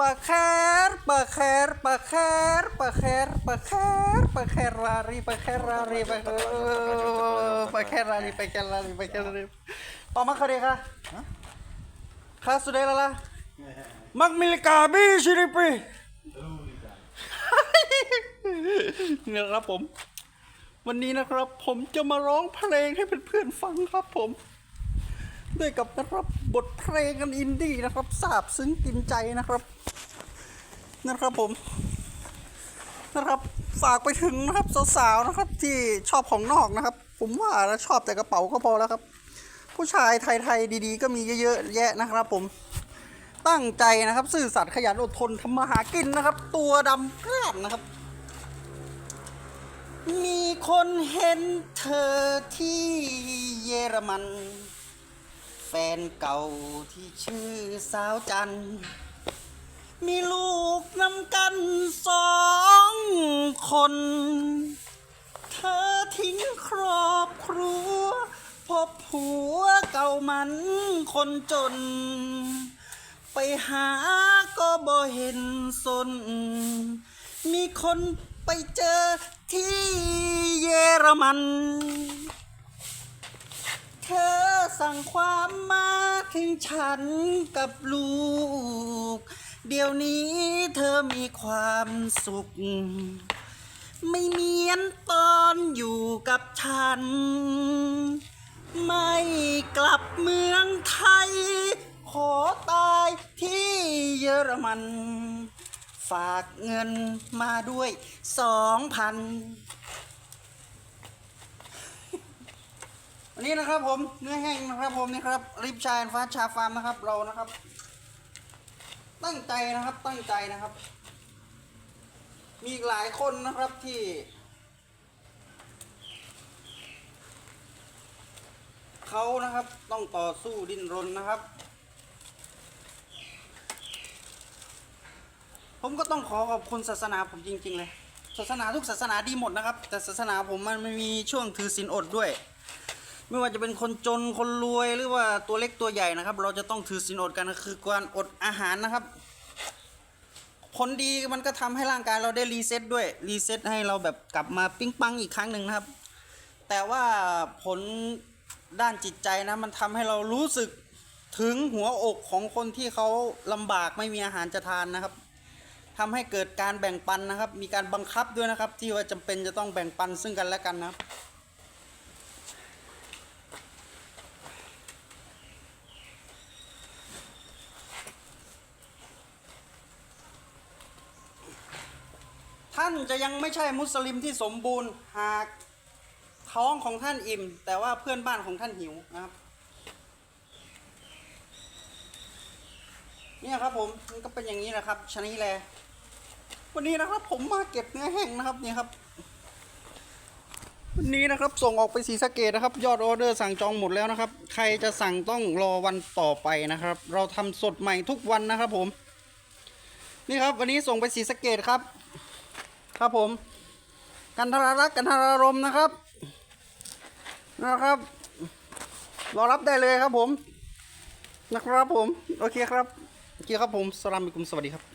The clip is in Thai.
ปะแครปะแครปะแครปะแครปะแครปะแครารีปะแครารีปะแคปะแครารีปะแครารีปะแครารีปามาคาเดค่ะคาสุดแล้วล่ะมักมิลกาบีชิริปีนี่นะครับผม วันนี้นะครับผมจะมาร้องเพลงให้เพื่อนๆฟังครับผม ด้วยกับนะครับบทเพลงกันอินดี้นะครับซาบซึ้งกินใจนะครับนะครับผมนะครับฝากไปถึงนะครับสาวๆนะครับที่ชอบของนอกนะครับ ผมว่าแล้วชอบแต่กระเป๋าก็พอแล้วครับ ผู้ชายไทยๆดีๆ ก็มีเยอะๆแยะนะครับ ผมตั้งใจนะครับซื่อสัตย์ขยันอดทนทำมาหากินนะครับ ตัวดำกร้านนะครับ มีคนเห็นเธอที่เยอรมัน ฟนเก่าที่ชื่อสาวจัน มีลูกนำกันสองคน เธอทิ้งครอบครัว พบผัวเก่ามันคนจน ไปหาก็บ่เห็นสน มีคนไปเจอที่เยอรมัน เธอ สั่งความมาถึงฉันกับลูก เดี๋ยวนี้เธอมีความสุข ไม่เนียนตอนอยู่กับฉัน ไม่กลับเมืองไทย ขอตายที่เยอรมัน ฝากเงินมาด้วยสองพัน นนี้นะครับผมเนื้อแห้งนะครับผมนี่ครับริบชายฟ้าชาฟาร์มนะครับเรานะครับ ตั้งใจนะครับตั้งใจนะครับ มีหลายคนนะครับที่ เขานะครับต้องต่อสู้ดิ้นรนนะครับ ผมก็ต้องขอขอบคุณศาสนาผมจริง ๆ เลย ศาสนาทุกศาสนาดีหมดนะครับ แต่ศาสนาผมมันไม่มีช่วงถือศีลอดด้วย ไม่ว่าจะเป็นคนจนคนรวยหรือว่าตัวเล็กตัวใหญ่นะครับ เราจะต้องถือศีลอดกันคือการอดอาหารนะครับ ผลดีมันก็ทำให้ร่างกายเราได้รีเซ็ตด้วยรีเซ็ตให้เราแบบกลับมาปิ้งปังอีกครั้งหนึ่งนะครับ แต่ว่าผลด้านจิตใจนะมันทำให้เรารู้สึกถึงหัวอกของคนที่เขาลำบากไม่มีอาหารจะทานนะครับทำให้เกิดการแบ่งปันนะครับ มีการบังคับด้วยนะครับ ที่ว่าจำเป็นจะต้องแบ่งปันซึ่งกันและกันนะครับานจะยังไม่ใช่มุสลิมที่สมบูรณ์หากท้องของท่านอิ่ม แต่ว่าเพื่อนบ้านของท่านหิวนะครับ เนี่ยครับผมมันก็เป็นอย่างนี้นะครับชนิดแลวันนี้นะครับ ผมมาเก็บเนื้อแห้งนะครับนี่ครับ วันนี้นะครับส่งออกไปสีสะเกดนะครับ ยอดออเดอร์สั่งจองหมดแล้วนะครับ ใครจะสั่งต้องรอวันต่อไปนะครับ เราทำสดใหม่ทุกวันนะครับ ผม นี่ครับ วันนี้ส่งไปสีสะเกดครับ ครับผม กันทรารักกันทรารมณ์นะครับ นะครับ รอรับได้เลยครับผม นะครับผม โอเคครับโอเคครับผมสลามอะลัยกุมสวัสดีครับ